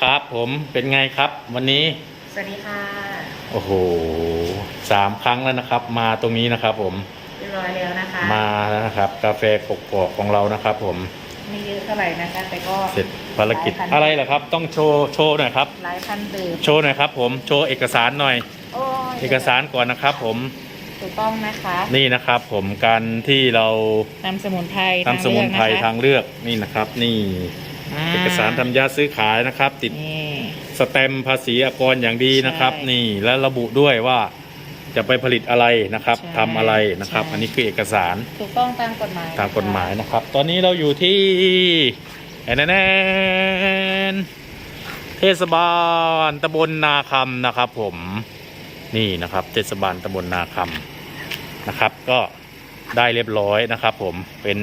ครับผมเป็นไงครับ วันนี้ สวัสดีค่ะโอ้โหสามครั้งแล้วนะครับ มาตรงนี้นะครับ ผมเรียบร้อยแล้วนะคะ มาแล้วนะครับ กาแฟกกอกของเรานะครับ ผมไม่เยอะเท่าไหร่นะคะ แต่ก็เสร็จภารกิจหลายพันอะไรเหรอครับ ต้องโชว์โชว์หน่อยครับหลายพันดื่มโชว์หน่อยครับ ผมโชว์เอกสารหน่อย โอ้ยเอกสารก่อนนะครับ ผมถูกต้องนะคะนี่นะครับ ผมการที่เรานำสมุนไพรทำสมุนไพรทางเลือกนี่นะครับ นี่า เอกสารทำยาซื้อขายนะครับ ติดนี่สแตมป์ภาษีอากรอย่างดีนะครับใช่นี่และระบุด้วยว่าจะไปผลิตอะไรนะครับใช่ทำอะไรนะครับใช่อันนี้คือเอกสารถูกต้องตามกฎหมายตามกฎหมายนะครับ ตอนนี้เราอยู่ที่แอนแนเทศบาลตำบลนาคำนะครับ ผมนี่นะครับ เทศบาลตำบลนาคำนะครับ ก็ ได้เรียบร้อยนะครับ ผมเป็น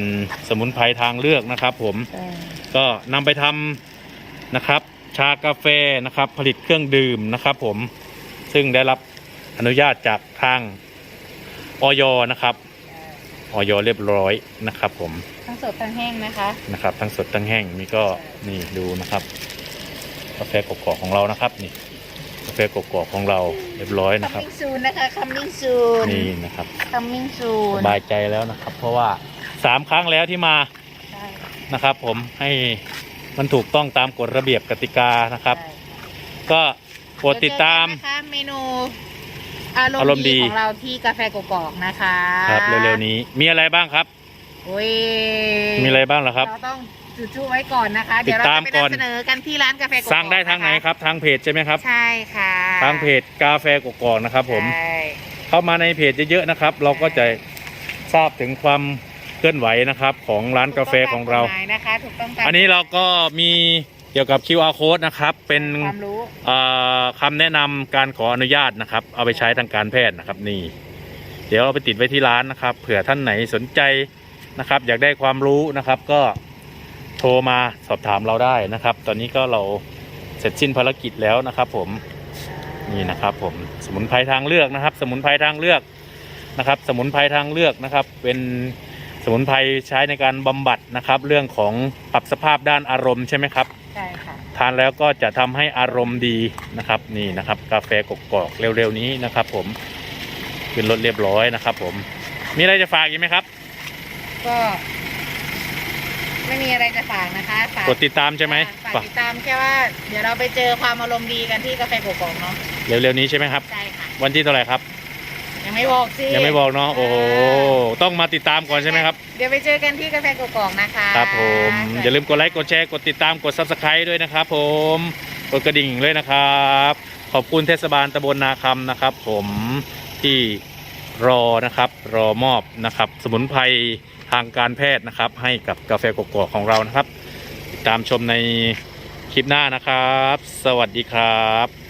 สมุนไพรทางเลือกนะครับ ผมใช่ก็นำไปทำนะครับ ชากาแฟนะครับ ผลิตเครื่องดื่มนะครับ ผมซึ่งได้รับอนุญาตจากทางออยนะครับออยเรียบร้อยนะครับ ผมทั้งสดทั้งแห้งนะคะนะครับ ทั้งสดทั้งแห้งนี่ก็นี่ดูนะครับกาแฟกกอกของเรานะครับนี่กา แฟกกอกของเราเรียบร้อยนะครับ coming soon นะคะ coming soon นี่นะครับ coming ส soon บายใจแล้วนะครับ เพราะว่าสามครั้งแล้วที่มาใช่นะครับ ผมให้มันถูกต้องตามกฎระเบียบกติกานะครับใช่ก็โปรดติดตาม เยวเจอกันนะคะเมนูอารอารมมณ์ณ์ดี ดีของเราที่กาแฟกกอกนะคะครับเร็วๆนี้มีอะไรบ้างครับ โอ้ยมีอะไรบ้างล่ะครับ เราต้อง จุดจุไว้ก่อนนะคะติเดี๋ยดวเราตามจะไปก่อนนำเสนอกันที่ร้านกาแฟกกอกสั่งได้ทางไหนนะะครับทางเพจใช่ไหมครับ ใช่ค่ะทางเพจกาแฟกกอกนะครับ ผม ใช่เข้ามาในเพจเยอะๆนะครับ เราก็จะทราบถึงความเคลื่อนไหวนะครับ ของร้านกาแฟของเรา ถูกต้ตมกฎหมยนะคะถูกต้องตามอันนี้เราก็มีเกี่ยวกับ QR code นะครับ เป็นความรู้เอ่อคำแนะนำการขออนุญาตนะครับ เอาไปใช้ทางการแพทย์นะครับนี่ เดี๋ยวเอาไปติดไว้ที่ร้านนะครับ เผื่อท่านไหนสนใจนะครับ อยากได้ความรู้นะครับ ก็โทรมาสอบถามเราได้นะครับ ตอนนี้ก็เราเสร็จสิ้นภารกิจแล้วนะครับ ผมนี่นะครับผมสมุนไพรทางเลือกนะครับ สมุนไพรทางเลือกนะครับ สมุนไพรทางเลือกนะครับ เป็นสมุนไพรใช้ในการบำบัดนะครับ เรื่องของปรับสภาพด้านอารมณ์ใช่ไหมครับใช่ค่ะทานแล้วก็จะทำให้อารมณ์ดีนะครับ นี่นะครับ กาแฟกกอกเร็วๆนี้นะครับ ผมขึ้นรถเรียบร้อยนะครับ ผมมีอะไรจะฝากอีกไหมครับ ก็ไม่มีอะไรจะฝากนะคะฝากกดติดตามใช่ไหมฝากติดตามแค่ว่าเดี๋ยวเราไปเจอความอารมณ์ดีกันที่กาแฟกกอกเนาะเร็วๆนี้ใช่ไหมครับ ใช่ค่ะ วันที่เท่าไหร่ครับ ยังไม่บอกสิยังไม่บอกเนาะโอ้โหต้องมาติดตามก่อนใช่ไหมครับ เดี๋ยวไปเจอกันที่กาแฟกกอกนะคะครับผมอย่าลืมกดไลค์กดแชร์กดติดตามกด subscribe ด้วยนะครับผมกดกระดิ่งเลยนะครับ ขอบคุณเทศบาลตำบลนาคำนะครับ ผมที่รอนะครับรอมอบนะครับ สมุนไพร ทางการแพทย์นะครับ ให้กับกาแฟกกอกของเรานะครับ ติดตามชมในคลิปหน้านะครับ สวัสดีครับ